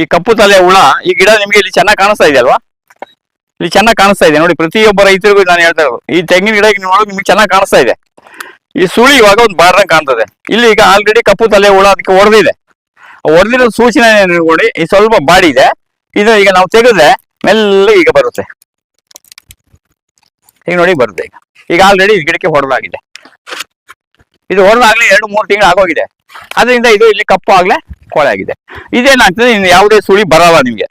ಈ ಕಪ್ಪು ತಲೆ ಹುಳ, ಈ ಗಿಡ ನಿಮ್ಗೆ ಇಲ್ಲಿ ಚೆನ್ನಾಗಿ ಕಾಣಿಸ್ತಾ ಇದೆ ಅಲ್ವಾ? ಇಲ್ಲಿ ಚೆನ್ನಾಗಿ ಕಾಣಿಸ್ತಾ ಇದೆ. ನೋಡಿ, ಪ್ರತಿಯೊಬ್ಬ ರೈತರಿಗೂ ನಾನು ಹೇಳ್ತಾ ಇರೋದು. ಈ ತೆಂಗಿನ ಗಿಡ ನೋಡೋಕೆ ನಿಮ್ಗೆ ಚೆನ್ನಾಗಿ ಕಾಣಿಸ್ತಾ ಇದೆ. ಈ ಸುಳಿ ಇವಾಗ ಒಂದು ಬಾರ್ದಂಗ್ ಕಾಣ್ತದೆ. ಇಲ್ಲಿ ಈಗ ಆಲ್ರೆಡಿ ಕಪ್ಪು ತಲೆ ಹುಳ ಅದಕ್ಕೆ ಹೊಡೆದಿದೆ ಹೊಡೆದಿರೋ ಸೂಚನೆ ನೋಡಿ, ಈ ಸ್ವಲ್ಪ ಬಾಡಿ ಇದೆ. ಇದು ಈಗ ನಾವು ತೆಗೆದ್ರೆ ಮೆಲ್ಲ ಈಗ ಬರುತ್ತೆ. ಈಗ ನೋಡಿ, ಬರುತ್ತೆ ಈಗ. ಈಗ ಆಲ್ರೆಡಿ ಈ ಗಿಡಕ್ಕೆ ಹೊಡೆದಾಗಿದೆ. ಇದು ಹೊಡೆದಾಗ್ಲೇ ಎರಡು ಮೂರು ತಿಂಗಳು ಆಗೋಗಿದೆ. ಅದರಿಂದ ಇದು ಇಲ್ಲಿ ಕಪ್ಪು ಆಗ್ಲೇ ಕೊಳೆ ಆಗಿದೆ. ಇದೇನಾಗ್ತದೆ, ಇನ್ನು ಯಾವುದೇ ಸುಳಿ ಬರಲ್ಲ ನಿಮ್ಗೆ.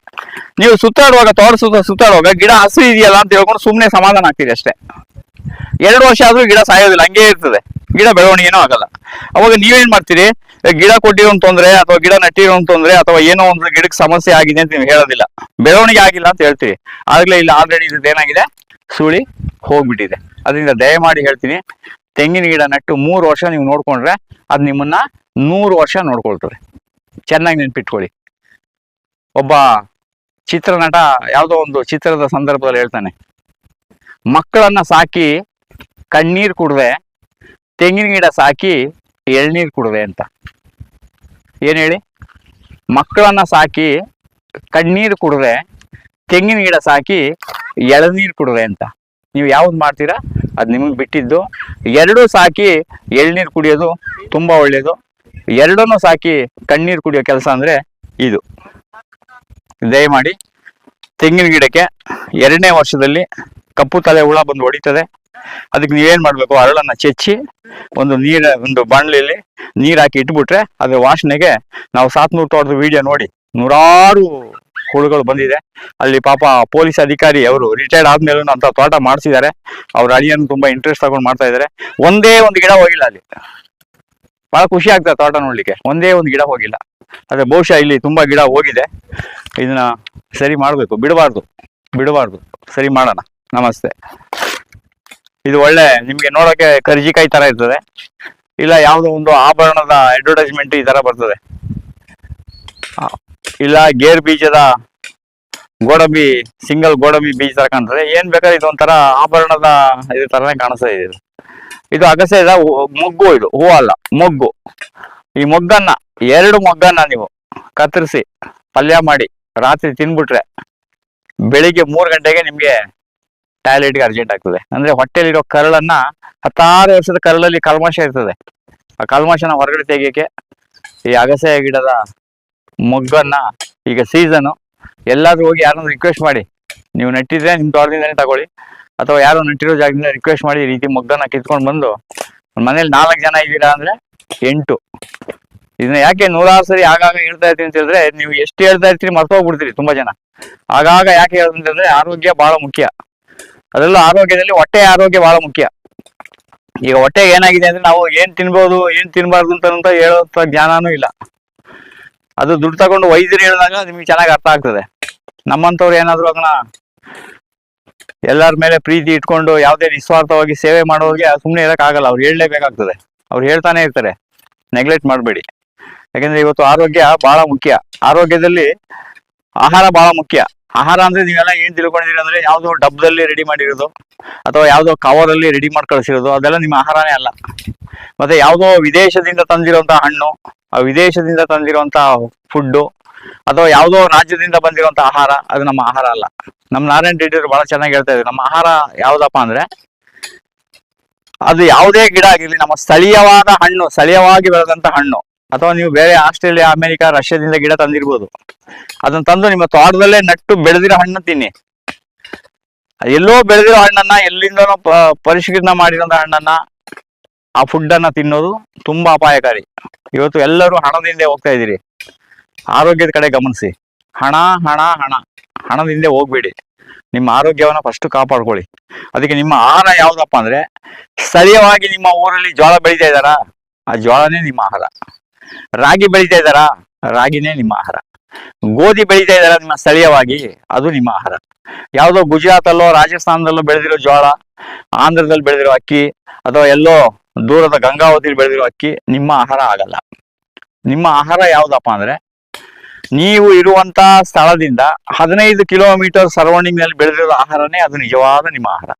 ನೀವು ಸುತ್ತಾಡುವಾಗ ತೋಟ ಸುತ್ತ ಸುತ್ತಾಡುವಾಗ ಗಿಡ ಹಸು ಇದೆಯಲ್ಲ ಅಂತ ಹೇಳ್ಕೊಂಡು ಸುಮ್ಮನೆ ಸಮಾಧಾನ ಆಗ್ತಿದೆ ಅಷ್ಟೇ. ಎರಡು ವರ್ಷ ಆದ್ರೂ ಗಿಡ ಸಾಯೋದಿಲ್ಲ, ಹಂಗೆ ಇರ್ತದೆ. ಗಿಡ ಬೆಳವಣಿಗೆನೂ ಆಗಲ್ಲ. ಅವಾಗ ನೀವೇನ್ ಮಾಡ್ತೀರಿ? ಗಿಡ ಕೊಟ್ಟಿರೋ ತೊಂದ್ರೆ, ಅಥವಾ ಗಿಡ ನಟ್ಟಿರೋ ತೊಂದ್ರೆ, ಅಥವಾ ಏನೋ ಒಂದು ಗಿಡಕ್ಕೆ ಸಮಸ್ಯೆ ಆಗಿದೆ ಅಂತ ನೀವು ಹೇಳೋದಿಲ್ಲ. ಬೆಳವಣಿಗೆ ಆಗಿಲ್ಲ ಅಂತ ಹೇಳ್ತೀವಿ ಆಗ್ಲೇ ಇಲ್ಲ, ಆಲ್ರೆಡಿ ಇದು ಏನಾಗಿದೆ? ಸುಳಿ ಹೋಗ್ಬಿಟ್ಟಿದೆ. ಅದರಿಂದ ದಯಮಾಡಿ ಹೇಳ್ತೀನಿ ತೆಂಗಿನ ಗಿಡ ನಟ್ಟು ಮೂರು ವರ್ಷ ನೀವು ನೋಡ್ಕೊಂಡ್ರೆ ಅದು ನಿಮ್ಮನ್ನ ನೂರು ವರ್ಷ ನೋಡ್ಕೊಳ್ತದೆ. ಚೆನ್ನಾಗಿ ನೆನ್ಪಿಟ್ಕೊಳ್ಳಿ. ಒಬ್ಬ ಚಿತ್ರನಟ ಯಾವುದೋ ಒಂದು ಚಿತ್ರದ ಸಂದರ್ಭದಲ್ಲಿ ಹೇಳ್ತಾನೆ. ಮಕ್ಕಳನ್ನ ಸಾಕಿ ಕಣ್ಣೀರು ಕುಡ್ದೆ ತೆಂಗಿನ ಗಿಡ ಸಾಕಿ ಎಳ್ನೀರು ಕುಡ್ದೆ ಅಂತ. ಏನ್ ಹೇಳಿ? ಮಕ್ಕಳನ್ನ ಸಾಕಿ ಕಣ್ಣೀರು ಕುಡ್ದೆ ತೆಂಗಿನ ಗಿಡ ಸಾಕಿ ಎಳನೀರು ಕುಡ್ದೆ ಅಂತ. ನೀವು ಯಾವ್ದು ಮಾಡ್ತೀರಾ? ಅದು ನಿಮಗೆ ಬಿಟ್ಟಿದ್ದು. ಎರಡೂ ಸಾಕಿ ಎಳ್ನೀರು ಕುಡಿಯೋದು ತುಂಬಾ ಒಳ್ಳೆಯದು ಎರಡನ್ನೂ ಸಾಕಿ ಕಣ್ಣೀರು ಕುಡಿಯೋ ಕೆಲಸ ಅಂದ್ರೆ ಇದು. ದಯಮಾಡಿ ತೆಂಗಿನ ಗಿಡಕ್ಕೆ ಎರಡನೇ ವರ್ಷದಲ್ಲಿ ಕಪ್ಪು ತಲೆ ಹುಳ ಬಂದು ಹೊಡಿತದೆ. ಅದಕ್ಕೆ ನೀವೇನು ಮಾಡಬೇಕು? ಅರಳನ್ನು ಚೆಚ್ಚಿ ಒಂದು ನೀರ, ಒಂದು ಬಾಣಲಿಯಲ್ಲಿ ನೀರು ಹಾಕಿ ಇಟ್ಬಿಟ್ರೆ ಅದ್ರ ವಾಸನೆಗೆ ನಾವು ಸಾತ್ನೂರು ತೋಟದ ವಿಡಿಯೋ ನೋಡಿ ನೂರಾರು ಹುಳುಗಳು ಬಂದಿದೆ. ಅಲ್ಲಿ ಪಾಪ ಪೊಲೀಸ್ ಅಧಿಕಾರಿ ಅವರು ರಿಟೈರ್ಡ್ ಆದ್ಮೇಲೂ ಅಂತ ತೋಟ ಮಾಡಿಸಿದ್ದಾರೆ. ಅವ್ರ ಅಳಿಯನ್ನು ತುಂಬಾ ಇಂಟ್ರೆಸ್ಟ್ ತಗೊಂಡು ಮಾಡ್ತಾ ಇದ್ದಾರೆ. ಒಂದೇ ಒಂದು ಗಿಡ ಹೋಗಿಲ್ಲ ಅಲ್ಲಿ. ಬಹಳ ಖುಷಿ ಆಗ್ತದೆ ತೋಟ ನೋಡ್ಲಿಕ್ಕೆ. ಒಂದೇ ಒಂದು ಗಿಡ ಹೋಗಿಲ್ಲ. ಅದೇ ಬಹುಶಃ ಇಲ್ಲಿ ತುಂಬಾ ಗಿಡ ಹೋಗಿದೆ. ಇದನ್ನ ಸರಿ ಮಾಡಬೇಕು. ಬಿಡಬಾರ್ದು. ಬಿಡಬಾರ್ದು. ಸರಿ ಮಾಡೋಣ. ನಮಸ್ತೆ. ಇದು ಒಳ್ಳೆ ನಿಮ್ಗೆ ನೋಡೋಕೆ ಕರ್ಜಿಕಾಯಿ ತರ ಇರ್ತದೆ. ಇಲ್ಲ ಯಾವುದೋ ಒಂದು ಆಭರಣದ ಅಡ್ವರ್ಟೈಸ್ಮೆಂಟ್ ಈ ತರ ಬರ್ತದೆ. ಇಲ್ಲ ಗೇರ್ ಬೀಜದ ಗೋಡಂಬಿ, ಸಿಂಗಲ್ ಗೋಡಂಬಿ ಬೀಜ ತರ ಕಾಣ್ತದೆ ಏನ್ ಬೇಕಾದ್ರೆ ಇದೊಂಥರ ಆಭರಣದ ಇದು ತರನೇ ಕಾಣಿಸ್ತಾ ಇದೆ. ಇದು. ಅಗಸೆ ಇದೆ ಮೊಗ್ಗು ಇದು, ಹೂ ಅಲ್ಲ, ಮೊಗ್ಗು. ಈ ಮೊಗ್ಗನ್ನ, ಎರಡು ಮೊಗ್ಗನ್ನ ನೀವು ಕತ್ತರಿಸಿ ಪಲ್ಯ ಮಾಡಿ ರಾತ್ರಿ ತಿನ್ಬಿಟ್ರೆ ಬೆಳಿಗ್ಗೆ ಮೂರು ಗಂಟೆಗೆ ನಿಮ್ಗೆ ಟಾಯ್ಲೆಟ್ಗೆ ಅರ್ಜೆಂಟ್ ಆಗ್ತದೆ. ಅಂದ್ರೆ ಹೊಟ್ಟೆಲಿರೋ ಕರಳನ್ನ ಹತ್ತಾರು ವರ್ಷದ ಕರಳಲ್ಲಿ ಕಲ್ಮಶ ಇರ್ತದೆ. ಆ ಕಲ್ಮಶನ ಹೊರಗಡೆ ತೆಗಿಯಕ್ಕೆ ಈ ಅಗಸೆ ಗಿಡದ ಮೊಗ್ಗನ್ನ ಈಗ ಸೀಸನು ಎಲ್ಲಾದ್ರೂ ಹೋಗಿ ಯಾರನ್ನ ರಿಕ್ವೆಸ್ಟ್ ಮಾಡಿ. ನೀವು ನೆಟ್ಟಿದ್ರೆ ನಿಮ್ ತೋಟದಿಂದಾನೆ ತಗೊಳ್ಳಿ. ಅಥವಾ ಯಾರು ನೆಟ್ಟಿರೋ ಜಾಗದಿಂದ ರಿಕ್ವೆಸ್ಟ್ ಮಾಡಿ ಈ ರೀತಿ ಮೊಗ್ಗನ್ನ ಕಿತ್ಕೊಂಡು ಬಂದು ಮನೇಲಿ ನಾಲ್ಕು ಜನ ಇದ್ದೀರಾ ಅಂದ್ರೆ ಎಂಟು. ಇದನ್ನ ಯಾಕೆ ನೂರಾರು ಸರಿ ಆಗಾಗ ಹೇಳ್ತಾ ಇರ್ತೀನಿ ಅಂತ ಹೇಳಿದ್ರೆ, ನೀವು ಎಷ್ಟು ಹೇಳ್ತಾ ಇರ್ತೀರಿ ಮರ್ತೋಗ್ಬಿಡ್ತೀರಿ ತುಂಬಾ ಜನ. ಆಗಾಗ ಯಾಕೆ ಹೇಳ್ತಂತಂದ್ರೆ ಆರೋಗ್ಯ ಬಹಳ ಮುಖ್ಯ. ಅದರಲ್ಲೂ ಆರೋಗ್ಯದಲ್ಲಿ ಹೊಟ್ಟೆ ಆರೋಗ್ಯ ಬಹಳ ಮುಖ್ಯ. ಈಗ ಹೊಟ್ಟೆಗೆ ಏನಾಗಿದೆ ಅಂದ್ರೆ ನಾವು ಏನ್ ತಿನ್ಬೋದು, ಏನ್ ತಿನ್ಬಾರ್ದು ಅಂತ ಹೇಳೋ ಜ್ಞಾನನೂ ಇಲ್ಲ. ಅದು ದುಡ್ಡು ತಗೊಂಡು ವೈದ್ಯರು ಹೇಳಿದಾಗ ನಿಮ್ಗೆ ಚೆನ್ನಾಗಿ ಅರ್ಥ ಆಗ್ತದೆ. ನಮ್ಮಂತವ್ರು ಏನಾದ್ರು ಅದನ್ನ ಎಲ್ಲರ ಮೇಲೆ ಪ್ರೀತಿ ಇಟ್ಕೊಂಡು ಯಾವುದೇ ನಿಸ್ವಾರ್ಥವಾಗಿ ಸೇವೆ ಮಾಡೋರಿಗೆ ಸುಮ್ಮನೆ ಇರೋಕ್ಕಾಗಲ್ಲ ಅವ್ರು ಹೇಳಲೇಬೇಕಾಗ್ತದೆ. ಅವ್ರು ಹೇಳ್ತಾನೆ ಇರ್ತಾರೆ. ನೆಗ್ಲೆಕ್ಟ್ ಮಾಡಬೇಡಿ. ಯಾಕಂದ್ರೆ ಇವತ್ತು ಆರೋಗ್ಯ ಬಹಳ ಮುಖ್ಯ. ಆರೋಗ್ಯದಲ್ಲಿ ಆಹಾರ ಬಹಳ ಮುಖ್ಯ. ಆಹಾರ ಅಂದ್ರೆ ನೀವೆಲ್ಲ ಏನ್ ತಿಳ್ಕೊಂಡಿದ್ದೀರಿ ಅಂದ್ರೆ ಯಾವ್ದೋ ಡಬ್ಬದಲ್ಲಿ ರೆಡಿ ಮಾಡಿರೋದು, ಅಥವಾ ಯಾವ್ದೋ ಕವರ್ ಅಲ್ಲಿ ರೆಡಿ ಮಾಡಿ ಕಳಿಸಿರೋದು ಅದೆಲ್ಲ ನಿಮ್ಮ ಆಹಾರನೇ ಅಲ್ಲ. ಮತ್ತೆ ಯಾವ್ದೋ ವಿದೇಶದಿಂದ ತಂದಿರುವಂತಹ ಹಣ್ಣು ಆ ವಿದೇಶದಿಂದ ತಂದಿರುವಂತಹ ಫುಡ್ಡು ಅಥವಾ ಯಾವುದೋ ರಾಜ್ಯದಿಂದ ಬಂದಿರುವಂತಹ ಆಹಾರ, ಅದು ನಮ್ಮ ಆಹಾರ ಅಲ್ಲ. ನಮ್ಮ ನಾರಾಯಣ ರೆಡ್ಡಿ ಅವರು ಬಹಳ ಚೆನ್ನಾಗಿ ಹೇಳ್ತಾ ಇದ್ರು. ನಮ್ಮ ಆಹಾರ ಯಾವ್ದಪ್ಪ ಅಂದ್ರೆ ಅದು ಯಾವುದೇ ಗಿಡ ಆಗಿರ್ಲಿ, ನಮ್ಮ ಸ್ಥಳೀಯವಾದ ಹಣ್ಣು, ಸ್ಥಳೀಯವಾಗಿ ಬೆಳೆದಂತ ಹಣ್ಣು. ಅಥವಾ ನೀವು ಬೇರೆ ಆಸ್ಟ್ರೇಲಿಯಾ, ಅಮೆರಿಕ, ರಷ್ಯಾದಿಂದ ಗಿಡ ತಂದಿರ್ಬೋದು. ಅದನ್ನ ತಂದು ನಿಮ್ಮ ತೋಟದಲ್ಲೇ ನಟ್ಟು ಬೆಳೆದಿರೋ ಹಣ್ಣು ತಿನ್ನಿ. ಎಲ್ಲೋ ಬೆಳೆದಿರೋ ಹಣ್ಣನ್ನ, ಎಲ್ಲಿಂದನೋ ಪರಿಷ್ಕೃತ ಮಾಡಿರೋ ಹಣ್ಣನ್ನ ಆ ಫುಡ್ ತಿನ್ನೋದು ತುಂಬಾ ಅಪಾಯಕಾರಿ. ಇವತ್ತು ಎಲ್ಲರೂ ಹಣದಿಂದ ಹೋಗ್ತಾ ಇದ್ದೀರಿ. ಆರೋಗ್ಯದ ಕಡೆ ಗಮನಿಸಿ. ಹಣ ಹಣ ಹಣ. ಹಣದಿಂದ ಹೋಗ್ಬೇಡಿ. ನಿಮ್ಮ ಆರೋಗ್ಯವನ್ನ ಫಸ್ಟ್ ಕಾಪಾಡ್ಕೊಳ್ಳಿ. ಅದಕ್ಕೆ ನಿಮ್ಮ ಆಹಾರ ಯಾವ್ದಪ್ಪ ಅಂದ್ರೆ ಸ್ಥಳೀಯವಾಗಿ ನಿಮ್ಮ ಊರಲ್ಲಿ ಜೋಳ ಬೆಳೀತಾ ಇದ್ದಾರಾ? ಆ ಜೋಳನೇ ನಿಮ್ಮ ಆಹಾರ. ರಾಗಿ ಬೆಳೀತಾ ಇದ್ದಾರಾ? ರಾಗಿನೇ ನಿಮ್ಮ ಆಹಾರ. ಗೋಧಿ ಬೆಳೀತಾ ಇದ್ದಾರ ನಿಮ್ಮ ಸ್ಥಳೀಯವಾಗಿ? ಅದು ನಿಮ್ಮ ಆಹಾರ. ಯಾವುದೋ ಗುಜರಾತ್ ಅಲ್ಲೋ ರಾಜಸ್ಥಾನದಲ್ಲೋ ಬೆಳೆದಿರೋ ಜೋಳ ಆಂಧ್ರದಲ್ಲಿ ಬೆಳೆದಿರೋ ಅಕ್ಕಿ ಅಥವಾ ಎಲ್ಲೋ ದೂರದ ಗಂಗಾವತಿಲಿ ಬೆಳೆದಿರೋ ಅಕ್ಕಿ ನಿಮ್ಮ ಆಹಾರ ಆಗಲ್ಲ. ನಿಮ್ಮ ಆಹಾರ ಯಾವ್ದಪ್ಪ ಅಂದ್ರೆ, ನೀವು ಇರುವಂತ ಸ್ಥಳದಿಂದ ಹದಿನೈದು ಕಿಲೋಮೀಟರ್ ಸರೌಂಡಿಂಗ್ನಲ್ಲಿ ಬೆಳೆದಿರೋ ಆಹಾರನೇ ಅದು ನಿಜವಾದ ನಿಮ್ಮ ಆಹಾರ.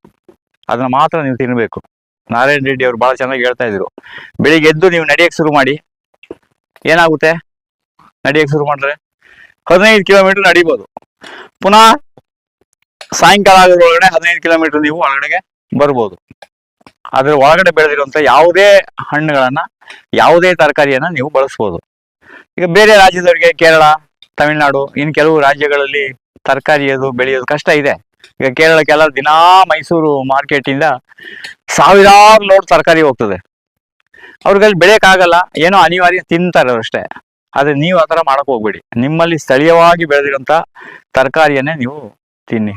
ಅದನ್ನ ಮಾತ್ರ ನೀವು ತಿನ್ಬೇಕು. ನಾರಾಯಣ ರೆಡ್ಡಿ ಅವರು ಬಹಳ ಚೆನ್ನಾಗಿ ಹೇಳ್ತಾ ಇದ್ರು. ಬೆಳಿಗ್ಗೆ ಎದ್ದು ನೀವು ನಡೆಯಕ್ಕೆ ಶುರು ಮಾಡಿ. ಏನಾಗುತ್ತೆ? ನಡೆಯಕ್ಕೆ ಶುರು ಮಾಡಿದ್ರೆ ಹದಿನೈದು ಕಿಲೋಮೀಟರ್ ನಡಿಬೋದು. ಪುನಃ ಸಾಯಂಕಾಲ ಆಗೋದ್ರೊಳಗಡೆ ಹದಿನೈದು ಕಿಲೋಮೀಟರ್ ನೀವು ಒಳಗಡೆಗೆ ಬರ್ಬೋದು. ಅದ್ರ ಒಳಗಡೆ ಬೆಳೆದಿರುವಂತ ಯಾವುದೇ ಹಣ್ಣುಗಳನ್ನ, ಯಾವುದೇ ತರಕಾರಿಯನ್ನ ನೀವು ಬಳಸ್ಬೋದು. ಈಗ ಬೇರೆ ರಾಜ್ಯದವರಿಗೆ ಕೇರಳ, ತಮಿಳುನಾಡು, ಇನ್ ಕೆಲವು ರಾಜ್ಯಗಳಲ್ಲಿ ತರಕಾರಿಯದು ಬೆಳೆಯೋದು ಕಷ್ಟ ಇದೆ. ಈಗ ಕೇರಳಕ್ಕೆಲ್ಲ ದಿನಾ ಮೈಸೂರು ಮಾರ್ಕೆಟ್ ಇಂದ ಸಾವಿರಾರು ಲೋಡ್ ತರಕಾರಿ ಹೋಗ್ತದೆ. ಅವ್ರಿಗಲ್ಲಿ ಬೆಳೆಯಕ್ಕಾಗಲ್ಲ, ಏನೋ ಅನಿವಾರ್ಯ ತಿಂತಾರೆ ಅಷ್ಟೇ. ಆದ್ರೆ ನೀವು ಆ ಥರ ಮಾಡಕ್ ಹೋಗ್ಬೇಡಿ. ನಿಮ್ಮಲ್ಲಿ ಸ್ಥಳೀಯವಾಗಿ ಬೆಳೆದಿರುವಂತ ತರಕಾರಿಯನ್ನೇ ನೀವು ತಿನ್ನಿ.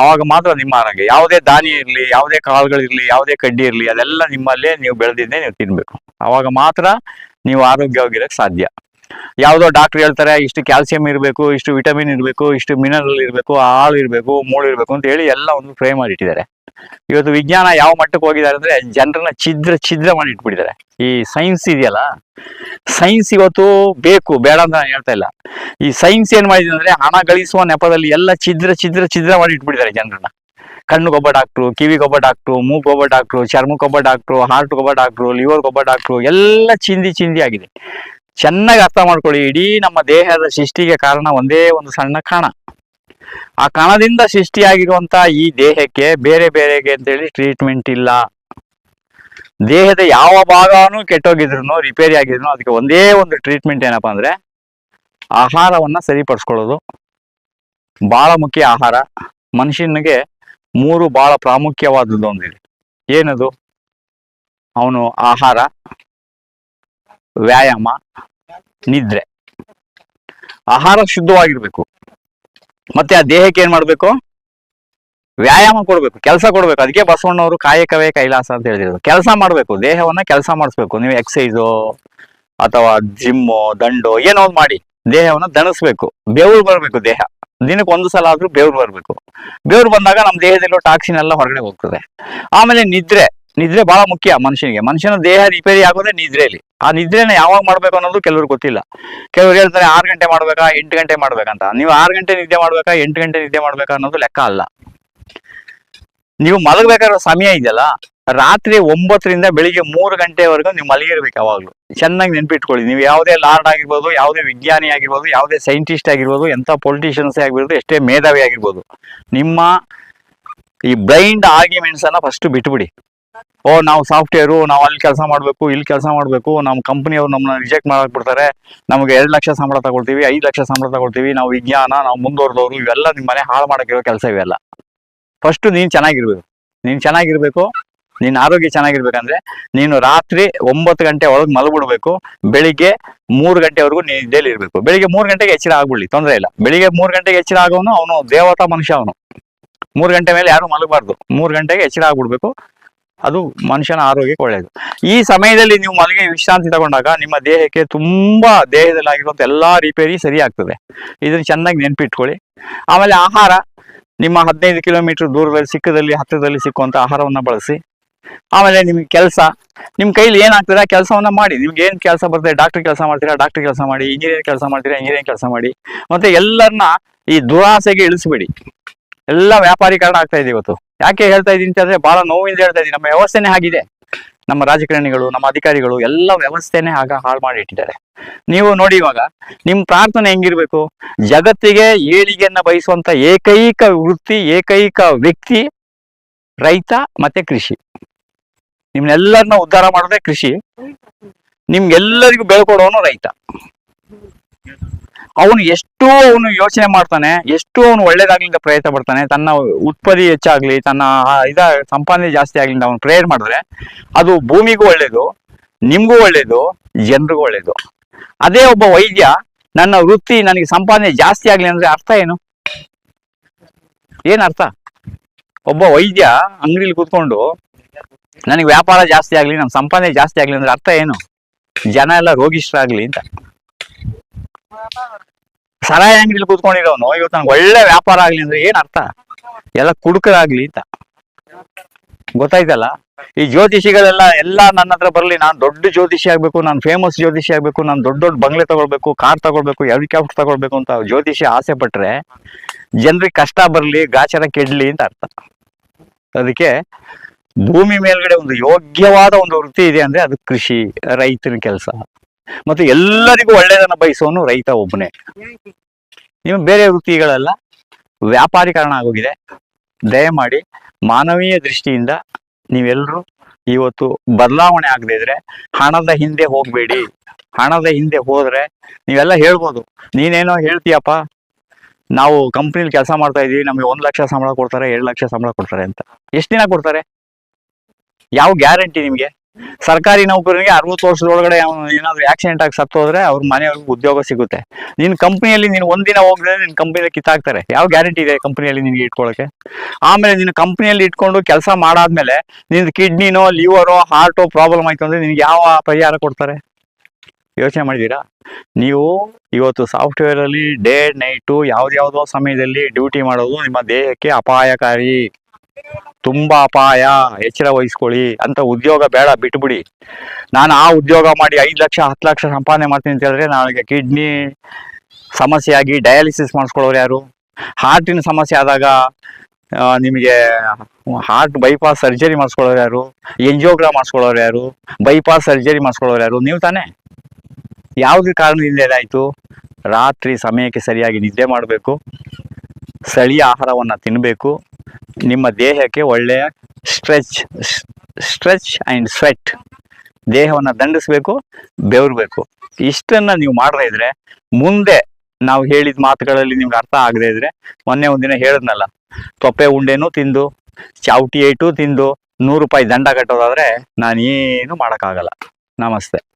ಅವಾಗ ಮಾತ್ರ ನಿಮ್ಮ ಆರೋಗ್ಯ. ಯಾವುದೇ ದಾನಿ ಇರಲಿ, ಯಾವುದೇ ಕಾಳುಗಳಿರ್ಲಿ ಯಾವುದೇ ಕಡ್ಡಿ ಇರಲಿ, ಅದೆಲ್ಲ ನಿಮ್ಮಲ್ಲೇ ನೀವು ಬೆಳೆದಿದ್ದೇ ನೀವು ತಿನ್ಬೇಕು. ಅವಾಗ ಮಾತ್ರ ನೀವು ಆರೋಗ್ಯವಾಗಿರಕ್ಕೆ ಸಾಧ್ಯ. ಯಾವುದೋ ಡಾಕ್ಟರ್ ಹೇಳ್ತಾರೆ, ಇಷ್ಟು ಕ್ಯಾಲ್ಸಿಯಂ ಇರಬೇಕು, ಇಷ್ಟು ವಿಟಮಿನ್ ಇರಬೇಕು, ಇಷ್ಟು ಮಿನರಲ್ ಇರಬೇಕು ಹಾಳು ಇರಬೇಕು, ಮೂಳು ಇರಬೇಕು ಅಂತ ಹೇಳಿ ಎಲ್ಲ ಒಂದು ಫ್ರೇಮ್ ಮಾಡಿ ಇಟ್ಟಿದ್ದಾರೆ ಇವತ್ತು ವಿಜ್ಞಾನ ಯಾವ ಮಟ್ಟಕ್ಕೆ ಹೋಗಿದ್ದಾರೆ ಅಂದ್ರೆ ಜನರನ್ನ ಛಿದ್ರ ಛಿದ್ರ ಮಾಡಿ ಇಟ್ಬಿಟ್ಟಿದ್ದಾರೆ. ಈ ಸೈನ್ಸ್ ಇದೆಯಲ್ಲ ಸೈನ್ಸ್ ಇವತ್ತು ಬೇಕು, ಬೇಡ ಅಂತ ನಾನು ಹೇಳ್ತಾ ಇಲ್ಲ. ಈ ಸೈನ್ಸ್ ಏನ್ ಮಾಡಿದೆ ಅಂದ್ರೆ ಹಣ ಗಳಿಸುವ ನೆಪದಲ್ಲಿ ಎಲ್ಲ ಛಿದ್ರ ಛಿದ್ರ ಛಿದ್ರ ಮಾಡಿ ಇಟ್ಬಿಟ್ಟಿದ್ದಾರೆ ಜನರನ್ನ. ಕಣ್ಣುಗೊಬ್ಬ ಡಾಕ್ಟ್ರು ಕಿವಿಗೊಬ್ಬ ಡಾಕ್ಟ್ರು ಮೂಗೊಬ್ಬ ಡಾಕ್ಟ್ರು ಚರ್ಮಕ್ಕೊಬ್ಬ ಡಾಕ್ಟ್ರು ಹಾರ್ಟ್ಗೊಬ್ಬ ಡಾಕ್ಟ್ರು ಲಿವರ್ಗೊಬ್ಬ ಡಾಕ್ಟ್ರು, ಎಲ್ಲ ಚಿಂದಿ ಚಿಂದಿ ಆಗಿದೆ. ಚೆನ್ನಾಗಿ ಅರ್ಥ ಮಾಡ್ಕೊಳ್ಳಿ, ಇಡೀ ನಮ್ಮ ದೇಹದ ಸೃಷ್ಟಿಗೆ ಕಾರಣ ಒಂದೇ ಒಂದು ಸಣ್ಣ ಕಣ. ಆ ಕಣದಿಂದ ಸೃಷ್ಟಿಯಾಗಿರುವಂತಹ ಈ ದೇಹಕ್ಕೆ ಬೇರೆ ಬೇರೆಗೆ ಅಂತೇಳಿ ಟ್ರೀಟ್ಮೆಂಟ್ ಇಲ್ಲ. ದೇಹದ ಯಾವ ಭಾಗನೂ ಕೆಟ್ಟೋಗಿದ್ರು ರಿಪೇರಿ ಆಗಿದ್ರು ಅದಕ್ಕೆ ಒಂದೇ ಒಂದು ಟ್ರೀಟ್ಮೆಂಟ್ ಏನಪ್ಪಾ ಅಂದ್ರೆ ಆಹಾರವನ್ನ ಸರಿಪಡಿಸ್ಕೊಳ್ಳೋದು. ಬಹಳ ಮುಖ್ಯ ಆಹಾರ. ಮನುಷ್ಯನಿಗೆ ಮೂರು ಬಹಳ ಪ್ರಾಮುಖ್ಯವಾದದ್ದು ಒಂದಿದೆ ಏನದು? ಅವನು ಆಹಾರ, ವ್ಯಾಯಾಮ, ನಿದ್ರೆ. ಆಹಾರ ಶುದ್ಧವಾಗಿರ್ಬೇಕು. ಮತ್ತೆ ಆ ದೇಹಕ್ಕೆ ಏನ್ ಮಾಡ್ಬೇಕು? ವ್ಯಾಯಾಮ ಕೊಡ್ಬೇಕು, ಕೆಲಸ ಕೊಡ್ಬೇಕು. ಅದಕ್ಕೆ ಬಸವಣ್ಣವರು ಕಾಯಕವೇ ಕೈಲಾಸ ಅಂತ ಹೇಳಿದ್ರು ಕೆಲಸ ಮಾಡ್ಬೇಕು, ದೇಹವನ್ನ ಕೆಲಸ ಮಾಡಿಸ್ಬೇಕು. ನೀವು ಎಕ್ಸೈಸು ಅಥವಾ ಜಿಮ್ಮು ದಂಡು, ಏನೋ ಒಂದು ಮಾಡಿ. ದೇಹವನ್ನ ದಣಿಸ್ಬೇಕು. ಬೆವರು ಬರ್ಬೇಕು ದೇಹ. ದಿನಕ್ಕೆ ಒಂದು ಸಲ ಆದ್ರೂ ಬೆವ್ರು ಬರ್ಬೇಕು. ಬೆವ್ರು ಬಂದಾಗ ನಮ್ಮ ದೇಹದಲ್ಲಿರೋ ಟಾಕ್ಸಿನ್ ಎಲ್ಲ ಹೊರಗಡೆ ಹೋಗ್ತದೆ. ಆಮೇಲೆ ನಿದ್ರೆ. ನಿದ್ರೆ ಬಹಳ ಮುಖ್ಯ ಮನುಷ್ಯನಿಗೆ. ಮನುಷ್ಯನ ದೇಹ ರಿಪೇರಿ ಆಗೋದೇ ನಿದ್ರೆಯಲ್ಲಿ ಆ ನಿದ್ರೆನ ಯಾವಾಗ ಮಾಡ್ಬೇಕು ಅನ್ನೋದು ಕೆಲವ್ರಿಗೆ ಗೊತ್ತಿಲ್ಲ. ಕೆಲವ್ರು ಹೇಳ್ತಾರೆ ಆರು ಗಂಟೆ ಮಾಡ್ಬೇಕಾ, ಎಂಟು ಗಂಟೆ ಮಾಡ್ಬೇಕಂತ. ನೀವು ಆರು ಗಂಟೆ ನಿದ್ದೆ ಮಾಡ್ಬೇಕಾ, ಎಂಟು ಗಂಟೆ ನಿದ್ದೆ ಮಾಡ್ಬೇಕಾ ಅನ್ನೋದು ಲೆಕ್ಕ ಅಲ್ಲ. ನೀವು ಮಲಗಬೇಕಾಗಿರೋ ಸಮಯ ಇದೆಯಲ್ಲ. ರಾತ್ರಿ ಒಂಬತ್ತರಿಂದ ಬೆಳಿಗ್ಗೆ ಮೂರು ಗಂಟೆವರೆಗೂ ನೀವು ಮಲಗಿರ್ಬೇಕು ಯಾವಾಗ್ಲೂ. ಚೆನ್ನಾಗಿ ನೆನ್ಪಿಟ್ಕೊಳ್ಳಿ. ನೀವು ಯಾವುದೇ ಲಾರ್ಡ್ ಆಗಿರ್ಬೋದು, ಯಾವುದೇ ವಿಜ್ಞಾನಿ ಆಗಿರ್ಬೋದು, ಯಾವುದೇ ಸೈಂಟಿಸ್ಟ್ ಆಗಿರ್ಬೋದು, ಎಂಥ ಪೊಲಿಟಿಷಿಯನ್ಸ್ ಆಗಿರ್ಬೋದು, ಎಷ್ಟೇ ಮೇಧಾವಿ ಆಗಿರ್ಬೋದು, ನಿಮ್ಮ ಈ ಬ್ರೈಂಡ್ ಆರ್ಗ್ಯುಮೆಂಟ್ಸ್ ಅನ್ನ ಫಸ್ಟ್ ಬಿಟ್ಬಿಡಿ. ಓ, ನಾವು ಸಾಫ್ಟ್ವೇರು ನಾವು ಅಲ್ಲಿ ಕೆಲಸ ಮಾಡಬೇಕು, ಇಲ್ಲಿ ಕೆಲಸ ಮಾಡಬೇಕು ನಮ್ಮ ಕಂಪನಿಯವ್ರು ನಮ್ಮನ್ನ ರಿಜೆಕ್ಟ್ ಮಾಡಕ್ ಬಿಡ್ತಾರೆ. ನಮಗೆ ಎರಡು ಲಕ್ಷ ಸಂಬಳ ತಗೊಳ್ತೀವಿ, ಐದು ಲಕ್ಷ ಸಂಬಳ ತಗೊಳ್ತೀವಿ, ನಾವು ವಿಜ್ಞಾನ, ನಾವು ಮುಂದುವರೆದವರು, ಇವೆಲ್ಲ ನಿಮ್ಮ ಮನೆ ಹಾಳು ಮಾಡೋಕ್ಕಿರೋ ಕೆಲಸ ಇವೆಲ್ಲ. ಫಸ್ಟ್ ನೀನು ಚೆನ್ನಾಗಿರ್ಬೇಕು. ನೀನು ಚೆನ್ನಾಗಿರ್ಬೇಕು ನಿನ್ನ ಆರೋಗ್ಯ ಚೆನ್ನಾಗಿರ್ಬೇಕಂದ್ರೆ ನೀನು ರಾತ್ರಿ ಒಂಬತ್ತು ಗಂಟೆ ಒಳಗೆ ಮಲಗ್ಬಿಡ್ಬೇಕು ಬೆಳಿಗ್ಗೆ ಮೂರು ಗಂಟೆವರೆಗೂ ನೀನು ನಿದ್ದೆಲಿ ಇರಬೇಕು. ಬೆಳಿಗ್ಗೆ ಮೂರು ಗಂಟೆಗೆ ಎಚ್ಚರ ಆಗ್ಬಿಡ್ಲಿ, ತೊಂದರೆ ಇಲ್ಲ. ಬೆಳಿಗ್ಗೆ ಮೂರು ಗಂಟೆಗೆ ಎಚ್ಚರ ಆಗೋನು, ಅವನು ದೇವತಾ ಮನುಷ್ಯ ಅವನು. ಮೂರು ಗಂಟೆ ಮೇಲೆ ಯಾರು ಮಲಗಬಾರ್ದು. ಮೂರು ಗಂಟೆಗೆ ಎಚ್ಚರ ಆಗ್ಬಿಡ್ಬೇಕು. ಅದು ಮನುಷ್ಯನ ಆರೋಗ್ಯಕ್ಕೆ ಒಳ್ಳೆಯದು ಈ ಸಮಯದಲ್ಲಿ ನೀವು ಮಲಗಿ ವಿಶ್ರಾಂತಿ ತಗೊಂಡಾಗ ನಿಮ್ಮ ದೇಹಕ್ಕೆ ತುಂಬಾ ದೇಹದಲ್ಲಿ ಆಗಿರುವಂತ ಎಲ್ಲಾ ರಿಪೇರಿ ಸರಿ ಆಗ್ತದೆ. ಇದನ್ನ ಚೆನ್ನಾಗಿ ನೆನಪಿಟ್ಕೊಳ್ಳಿ. ಆಮೇಲೆ ಆಹಾರ, ನಿಮ್ಮ ಹದಿನೈದು ಕಿಲೋಮೀಟರ್ ದೂರದಲ್ಲಿ, ಸಿಕ್ಕದಲ್ಲಿ, ಹತ್ತಿರದಲ್ಲಿ ಸಿಕ್ಕುವಂಥ ಆಹಾರವನ್ನ ಬಳಸಿ. ಆಮೇಲೆ ನಿಮಗೆ ಕೆಲಸ ನಿಮ್ಮ ಕೈಲಿ ಏನಾಗ್ತದೆ ಆ ಕೆಲಸವನ್ನ ಮಾಡಿ. ನಿಮ್ಗೆ ಏನು ಕೆಲಸ ಬರ್ತದೆ ಡಾಕ್ಟರ್ ಕೆಲಸ ಮಾಡ್ತೀರಾ ಡಾಕ್ಟರ್ ಕೆಲಸ ಮಾಡಿ ಇಂಜಿನಿಯರ್ ಕೆಲಸ ಮಾಡ್ತೀರಾ ಇಂಜಿನಿಯರ್ ಕೆಲಸ ಮಾಡಿ. ಮತ್ತೆ ಎಲ್ಲರನ್ನ ಈ ದುರಾಸೆಗೆ ಇಳಿಸ್ಬೇಡಿ. ಎಲ್ಲ ವ್ಯಾಪಾರೀಕರಣ ಆಗ್ತಾ ಇದೆ ಇವತ್ತು. ಯಾಕೆ ಹೇಳ್ತಾ ಇದೀನಿ ಅಂತಂದ್ರೆ ಬಹಳ ನೋವಿಂದ ಹೇಳ್ತಾ ಇದ್ದೀನಿ ನಮ್ಮ ವ್ಯವಸ್ಥೆನೇ ಆಗಿದೆ. ನಮ್ಮ ರಾಜಕಾರಣಿಗಳು, ನಮ್ಮ ಅಧಿಕಾರಿಗಳು ಎಲ್ಲ ವ್ಯವಸ್ಥೆನೇ ಆಗ ಹಾಳು ಮಾಡಿ ಇಟ್ಟಿದ್ದಾರೆ ನೀವು ನೋಡಿ ಇವಾಗ, ನಿಮ್ ಪ್ರಾರ್ಥನೆ ಹೆಂಗಿರ್ಬೇಕು? ಜಗತ್ತಿಗೆ ಏಳಿಗೆಯನ್ನ ಬಯಸುವಂತ ಏಕೈಕ ವೃತ್ತಿ, ಏಕೈಕ ವ್ಯಕ್ತಿ ರೈತ ಮತ್ತೆ ಕೃಷಿ. ನಿಮ್ನೆಲ್ಲರನ್ನ ಉದ್ಧಾರ ಮಾಡೋದೇ ಕೃಷಿ. ನಿಮ್ಗೆಲ್ಲರಿಗೂ ಬೆಳ್ಕೊಡೋನು ರೈತ. ಅವನು ಎಷ್ಟು ಅವನು ಯೋಚನೆ ಮಾಡ್ತಾನೆ, ಎಷ್ಟು ಅವನು ಒಳ್ಳೇದಾಗ್ಲಿ ಅಂತ ಪ್ರಯತ್ನ ಪಡ್ತಾನೆ, ತನ್ನ ಉತ್ಪತ್ತಿ ಹೆಚ್ಚಾಗ್ಲಿ, ತನ್ನ ಇದ ಸಂಪಾದನೆ ಜಾಸ್ತಿ ಆಗ್ಲಿ ಅಂತ ಅವನು ಪ್ರೇರ್ ಮಾಡಿದ್ರೆ, ಅದು ಭೂಮಿಗೂ ಒಳ್ಳೇದು, ನಿಮ್ಗೂ ಒಳ್ಳೇದು ಜನರಿಗೂ ಒಳ್ಳೇದು. ಅದೇ ಒಬ್ಬ ವೈದ್ಯ, ನನ್ನ ವೃತ್ತಿ ನನಗೆ ಸಂಪಾದನೆ ಜಾಸ್ತಿ ಆಗ್ಲಿ ಅಂದ್ರೆ ಅರ್ಥ ಏನು? ಏನ್ ಅರ್ಥ? ಒಬ್ಬ ವೈದ್ಯ ಅಂಗಡಿಲಿ ಕೂತ್ಕೊಂಡು, ನನಗೆ ವ್ಯಾಪಾರ ಜಾಸ್ತಿ ಆಗ್ಲಿ ನಮ್ಮ ಸಂಪಾದನೆ ಜಾಸ್ತಿ ಆಗ್ಲಿ ಅಂದ್ರೆ ಅರ್ಥ ಏನು? ಜನ ಎಲ್ಲ ರೋಗಿಷ್ಠರಾಗ್ಲಿ ಅಂತ. ಸರಾಯಿ ಅಂಗಡಿಲಿ ಕೂತ್ಕೊಂಡಿರೋನು, ಇವತ್ತು ನಂಗೆ ಒಳ್ಳೆ ವ್ಯಾಪಾರ ಆಗ್ಲಿ ಅಂದ್ರೆ ಏನ್ ಅರ್ಥ? ಎಲ್ಲ ಕುಡುಕರಾಗ್ಲಿ ಅಂತ. ಗೊತ್ತಾಯ್ತಲ್ಲ? ಈ ಜ್ಯೋತಿಷಿಗಳೆಲ್ಲ ಎಲ್ಲ ನನ್ನ ಹತ್ರ ಬರ್ಲಿ, ನಾನು ದೊಡ್ಡ ಜ್ಯೋತಿಷಿ ಆಗ್ಬೇಕು, ನಾನು ಫೇಮಸ್ ಜ್ಯೋತಿಷಿ ಆಗ್ಬೇಕು, ನಾನು ದೊಡ್ಡ ದೊಡ್ಡ ಬಂಗ್ಲೆ ತಗೊಳ್ಬೇಕು, ಕಾರ್ ತಗೊಳ್ಬೇಕು ಹೆಲಿಕಾಪ್ಟರ್ ತಗೊಳ್ಬೇಕು ಅಂತ ಜ್ಯೋತಿಷಿ ಆಸೆ ಪಟ್ರೆ ಜನರಿಗೆ ಕಷ್ಟ ಬರ್ಲಿ, ಗಾಚರ ಕೆಡ್ಲಿ ಅಂತ ಅರ್ಥ. ಅದಕ್ಕೆ ಭೂಮಿ ಮೇಲ್ಗಡೆ ಒಂದು ಯೋಗ್ಯವಾದ ಒಂದು ವೃತ್ತಿ ಇದೆ ಅಂದ್ರೆ ಅದು ಕೃಷಿ, ರೈತನ ಕೆಲಸ. ಮತ್ತೆ ಎಲ್ಲರಿಗೂ ಒಳ್ಳೇದನ್ನ ಬಯಸೋನು ರೈತ ಒಬ್ಬನೇ. ನೀವು ಬೇರೆ ವೃತ್ತಿಗಳೆಲ್ಲ, ವ್ಯಾಪಾರೀಕರಣ ಆಗೋಗಿದೆ. ದಯಮಾಡಿ ಮಾನವೀಯ ದೃಷ್ಟಿಯಿಂದ ನೀವೆಲ್ಲರೂ ಇವತ್ತು ಬದಲಾವಣೆ ಆಗದೆ ಇದ್ರೆ ಹಣದ ಹಿಂದೆ ಹೋಗಬೇಡಿ. ಹಣದ ಹಿಂದೆ ಹೋದ್ರೆ ನೀವೆಲ್ಲ ಹೇಳ್ಬೋದು, ನೀನೇನೋ ಹೇಳ್ತೀಯಪ್ಪ, ನಾವು ಕಂಪ್ನಿಲಿ ಕೆಲಸ ಮಾಡ್ತಾ ಇದೀವಿ ನಮಗೆ ಒಂದು ಲಕ್ಷ ಸಂಬಳ ಕೊಡ್ತಾರೆ, ಎರಡು ಲಕ್ಷ ಸಂಬಳ ಕೊಡ್ತಾರೆ ಅಂತ. ಎಷ್ಟು ದಿನ ಕೊಡ್ತಾರೆ? ಯಾವ ಗ್ಯಾರಂಟಿ ನಿಮಗೆ? ಸರ್ಕಾರಿ ನೌಕರನಿಗೆ ಅರವತ್ತು ವರ್ಷದೊಳಗಡೆ ಅವನು ಏನಾದ್ರು ಆಕ್ಸಿಡೆಂಟ್ ಆಗಿ ಸತ್ತು ಹೋದ್ರೆ ಅವ್ರ ಮನೆಯವ್ರಿಗೆ ಉದ್ಯೋಗ ಸಿಗುತ್ತೆ. ನಿನ್ ಕಂಪ್ನಿಯಲ್ಲಿ ನೀನು ಒಂದಿನ ಹೋಗಿದ್ರೆ ನಿನ್ನ ಕಂಪ್ನಿಯಲ್ಲಿ ಕಿತ್ತಾಕ್ತಾರೆ. ಯಾವ ಗ್ಯಾರಂಟಿ ಇದೆ ಕಂಪ್ನಿಯಲ್ಲಿ ನಿನ್ಗೆ ಇಟ್ಕೊಳಕ್ಕೆ? ಆಮೇಲೆ ನಿನ್ನ ಕಂಪ್ನಿಯಲ್ಲಿ ಇಟ್ಕೊಂಡು ಕೆಲಸ ಮಾಡಾದ್ಮೇಲೆ ನಿನ್ನ ಕಿಡ್ನಿನೋ ಲಿವರೋ ಹಾರ್ಟೋ ಪ್ರಾಬ್ಲಮ್ ಆಯ್ತು ಅಂದ್ರೆ ನಿನ್ಗೆ ಯಾವ ಪರಿಹಾರ ಕೊಡ್ತಾರೆ? ಯೋಚನೆ ಮಾಡಿದೀರಾ ನೀವು ಇವತ್ತು ಸಾಫ್ಟ್ವೇರ್ ಅಲ್ಲಿ ಡೇ ನೈಟು ಯಾವ್ದ್ಯಾವ್ದೋ ಸಮಯದಲ್ಲಿ ಡ್ಯೂಟಿ ಮಾಡೋದು ನಿಮ್ಮ ದೇಹಕ್ಕೆ ಅಪಾಯಕಾರಿ. ತುಂಬಾ ಅಪಾಯ, ಎಚ್ಚರ ವಹಿಸ್ಕೊಳ್ಳಿ, ಅಂತ ಉದ್ಯೋಗ ಬೇಡ, ಬಿಟ್ಬಿಡಿ. ನಾನು ಆ ಉದ್ಯೋಗ ಮಾಡಿ ಐದು ಲಕ್ಷ, ಹತ್ತು ಲಕ್ಷ ಸಂಪಾದನೆ ಮಾಡ್ತೀನಿ ಅಂತ ಹೇಳಿದ್ರೆ ನನಗೆ ಕಿಡ್ನಿ ಸಮಸ್ಯೆ ಆಗಿ ಡಯಾಲಿಸಿಸ್ ಮಾಡಿಸ್ಕೊಳ್ಳೋರು ಯಾರು? ಹಾರ್ಟಿನ ಸಮಸ್ಯೆ ಆದಾಗ ನಿಮಗೆ ಹಾರ್ಟ್ ಬೈಪಾಸ್ ಸರ್ಜರಿ ಮಾಡಿಸ್ಕೊಳ್ಳೋರು ಯಾರು? ಎಂಜಿಯೋಗ್ರಾಮ್ ಮಾಡಿಸ್ಕೊಳ್ಳೋರು ಯಾರು? ಬೈಪಾಸ್ ಸರ್ಜರಿ ಮಾಡಿಸ್ಕೊಳ್ಳೋರು ಯಾರು? ನೀವು ತಾನೇ. ಯಾವುದೇ ಕಾರಣದಿಂದ ಇದಾಯ್ತು ರಾತ್ರಿ ಸಮಯಕ್ಕೆ ಸರಿಯಾಗಿ ನಿದ್ದೆ ಮಾಡಬೇಕು. ಸ್ಥಳೀಯ ಆಹಾರವನ್ನು ತಿನ್ನಬೇಕು ನಿಮ್ಮ ದೇಹಕ್ಕೆ ಒಳ್ಳೆಯ ಸ್ಟ್ರೆಚ್ ಸ್ಟ್ರೆಚ್ ಆ್ಯಂಡ್ ಸ್ವೆಟ್. ದೇಹವನ್ನು ದಂಡಿಸ್ಬೇಕು, ಬೆವರ್ಬೇಕು. ಇಷ್ಟನ್ನು ನೀವು ಮಾಡದೇ ಇದ್ರೆ, ಮುಂದೆ ನಾವು ಹೇಳಿದ ಮಾತುಗಳಲ್ಲಿ ನಿಮ್ಗೆ ಅರ್ಥ ಆಗದೆ ಇದ್ರೆ, ಮೊನ್ನೆ ಒಂದಿನ ಹೇಳಿದ್ನಲ್ಲ, ತೊಪ್ಪೆ ಉಂಡೆನೂ ತಿಂದು ಚಾವಟಿ ಏಟು ತಿಂದು, ನೂರು ರೂಪಾಯಿ ದಂಡ ಕಟ್ಟೋದಾದ್ರೆ ನಾನೇನು ಮಾಡೋಕ್ಕಾಗಲ್ಲ. ನಮಸ್ತೆ.